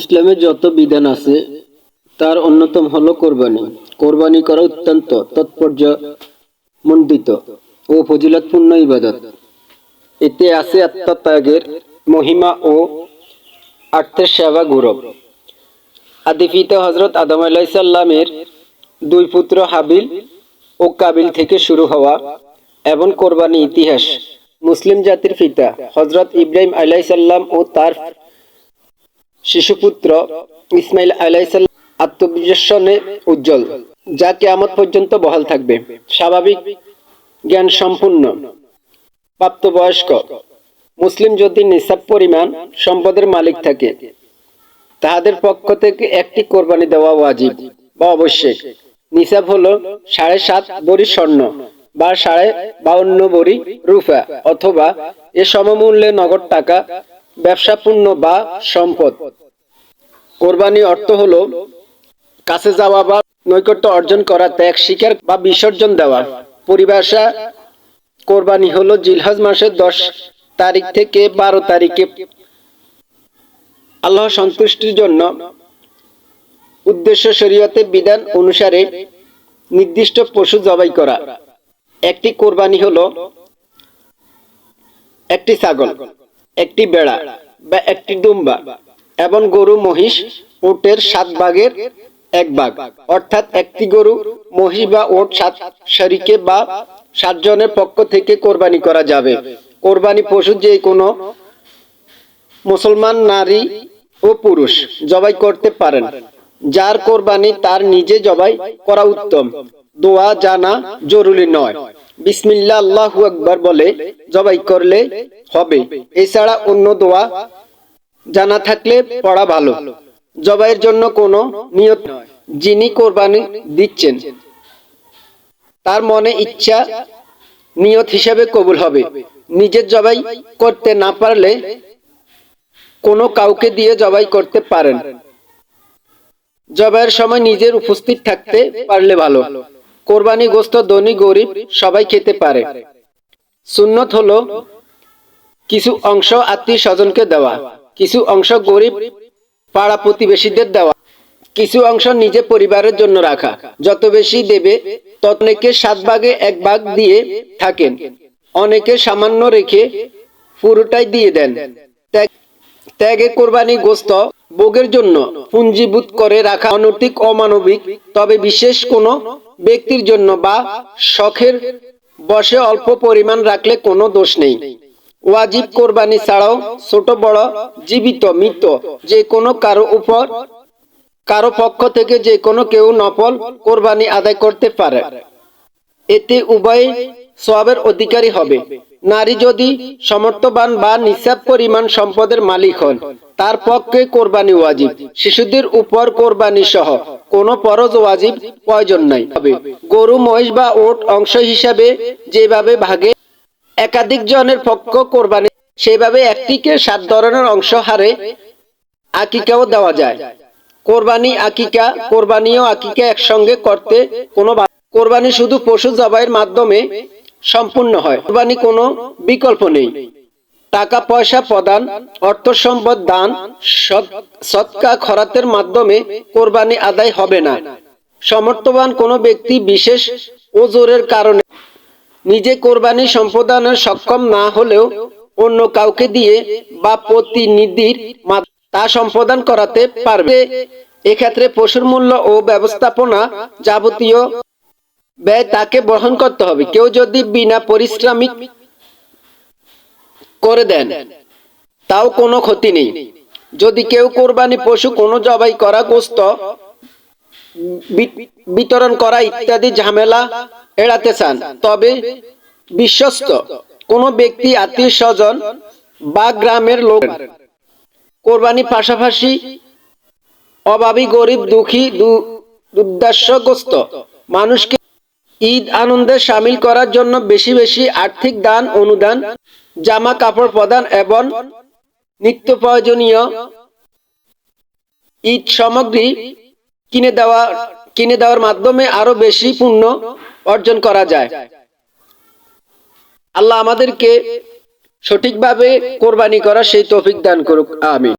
ইসলামে যত বিধান আছে, তার অন্যতম হলো কোরবানি। কোরবানি করা অত্যন্ত তাৎপর্যমণ্ডিত ও ফজিলতপূর্ণ ইবাদত। এতে আছে আত্মত্যাগের মহিমা ও আর্থের সেবা গৌরব। আদিপিতা হজরত আদম আলাইসাল্লামের দুই পুত্র হাবিল ও কাবিল থেকে শুরু হওয়া এবং কোরবানি ইতিহাস। মুসলিম জাতির পিতা হজরত ইব্রাহিম আলাইসাল্লাম ও তার শিশুপুত্র ইসমাইল আলাইসাল্লাম আত্মবিশ্বাসনে উজ্জ্বল, যা কেয়ামত পর্যন্ত বহাল থাকবে। স্বাভাবিক জ্ঞান সম্পূর্ণ। প্রাপ্তবয়স্ক, মুসলিম যদি নিসাব পরিমাণ সম্পদের মালিক থাকে, তাহাদের পক্ষ থেকে একটি কোরবানি দেওয়া ওয়াজিব বা অবশ্যই নিসাব হলো সাড়ে সাত বড়ি স্বর্ণ বা সাড়ে বাউন্ন বড়ি রুফা অথবা এ সমমূল্যে নগদ টাকা ব্যবসাপূর্ণ বা সম্পদ। কোরবানি অর্থ হল কাছে যাওয়া বা নৈকট্য অর্জন করা, ত্যাগ, স্বীকার বা বিসর্জন দেওয়া। পরিভাষা কোরবানি হলো জিলহজ মাসের দশ তারিখ থেকে বারো তারিখে আল্লাহ সন্তুষ্টির জন্য উদ্দেশ্য শরীয়তে বিধান অনুসারে নির্দিষ্ট পশু জবাই করা। একটি কোরবানি হলো একটি ছাগল। একটি বেড়া বা একটি দুম্বা এবং গরু, মহিষ ওটের সাত ভাগের এক ভাগ। অর্থাৎ একটি গরু, মহিষ বা ওট সাত শরিকে বা সাতজনের পক্ষ থেকে কোরবানি করা যাবে। কোরবানি পশু যে কোনো মুসলমান, নারী ও পুরুষ জবাই করতে পারেন। যার কোরবানি তার নিজে জবাই করা উত্তম। দোয়া জানা জরুরি নয়। বিসমিল্লা আল্লাহু আকবার বলে, জবাই করলে হবে। এছাড়া অন্য দোয়া জানা থাকলে পড়া ভালো। জবাইয়ের জন্য কোনো নিয়ত নয়, যিনি কোরবানি দিচ্ছেন। তার মনে ইচ্ছা নিয়ত হিসাবে কবুল হবে। নিজের জবাই করতে না পারলে কোনো কাউকে দিয়ে জবাই করতে পারেন। জবাইয়ের সময় নিজের উপস্থিত থাকতে পারলে ভালো। কোরবানি গোস্ত ধনী গরিব সবাই খেতে পারে। সুন্নত হলো কিছু অংশ আত্মীয় স্বজনকে দেওয়া, কিছু অংশ গরিব পাড়া প্রতিবেশীদের দেওয়া, কিছু অংশ নিজে পরিবারের জন্য রাখা। যত বেশি দেবে ততনেকে সাত ভাগে এক ভাগ দিয়ে থাকেন। অনেকে সামান্য রেখে পুরোটাই দিয়ে দেন। ত্যাগে কোরবানি গোস্ত ভোগের জন্য পুঞ্জীভূত করে রাখা অনৈতিক, অমানবিক, তবে বিশেষ কোনো ব্যক্তির জন্য বা শখের বসে অল্প পরিমাণ রাখলে কোনো দোষ নেই। ওয়াজিব কোরবানি ছাড়াও ছোট, বড়, জীবিত, মৃত যে কোনো কারও উপর, কারও পক্ষ থেকে যে কোনো কেউ নফল কোরবানি আদায় করতে পারে। এতে উভয় সবের অধিকারী হবে। নারী যদি সমর্থবান বা নিসাব পরিমাণ সম্পদের মালিক হন, তার পক্ষে কোরবানি ওয়াজিব। শিশুদের উপর কোরবানি সহ কোনো ফরজ ওয়াজিব প্রয়োজন নাই। হবে গরু, মহিষ বা ওট অংশ হিসাবে যেভাবে ভাগে, একাধিক জনের পক্ষ কোরবানি, সেভাবে একটিকে সাত ধরনের অংশ হারে আকিকাও দেওয়া যায়। কোরবানি আকিকা কোরবানি ও আকিকা একসঙ্গে করতে কোনো কোরবানি শুধু পশু জবাইয়ের মাধ্যমে সম্পূর্ণ হয়। কোরবানি কোনো বিকল্প নেই। টাকা, পয়সা, প্রদান, অর্থ সম্পদ, দান সৎকা খরাতের মাধ্যমে কোরবানি আদায় হবে না। সমর্থবান কোনো ব্যক্তি বিশেষ ওজোরের কারণে নিজে কোরবানি সম্পাদনের সক্ষম না হলেও অন্য কাউকে দিয়ে বা প্রতিনিধির তা সম্পাদন করাতে পারবে। এক্ষেত্রে পশুর মূল্য ও ব্যবস্থাপনা যাবতীয় ব্যয় তাকে বহন করতে হবে। কেউ যদি বিনা পরিশ্রমিক করে দেন, তাও কোনো ক্ষতি নেই। যদি কেউ কোরবানি পশু, কোনো জবাই করা গোস্ত বিতরণ করা ইত্যাদি ঝামেলা এড়াতে চান, তবে বিশ্বস্ত কোনো ব্যক্তি, আত্মীয় স্বজন বা গ্রামের লোক কোরবানি পাশাপাশি অভাবী, গরিব, দুঃখী, দু- দুর্দশাগ্রস্ত মানুষকে ঈদ আনন্দে সামিল করার জন্য বেশি বেশি আর্থিক দান, অনুদান, জামা কাপড় প্রদান এবং নিত্য প্রয়োজনীয় ঈদ সামগ্রী কিনে দেওয়া, কিনে দেওয়ার মাধ্যমে আরও বেশি পুণ্য অর্জন করা যায়। আল্লাহ আমাদেরকে সঠিকভাবে কোরবানি করা সেই তৌফিক দান করুক। আমি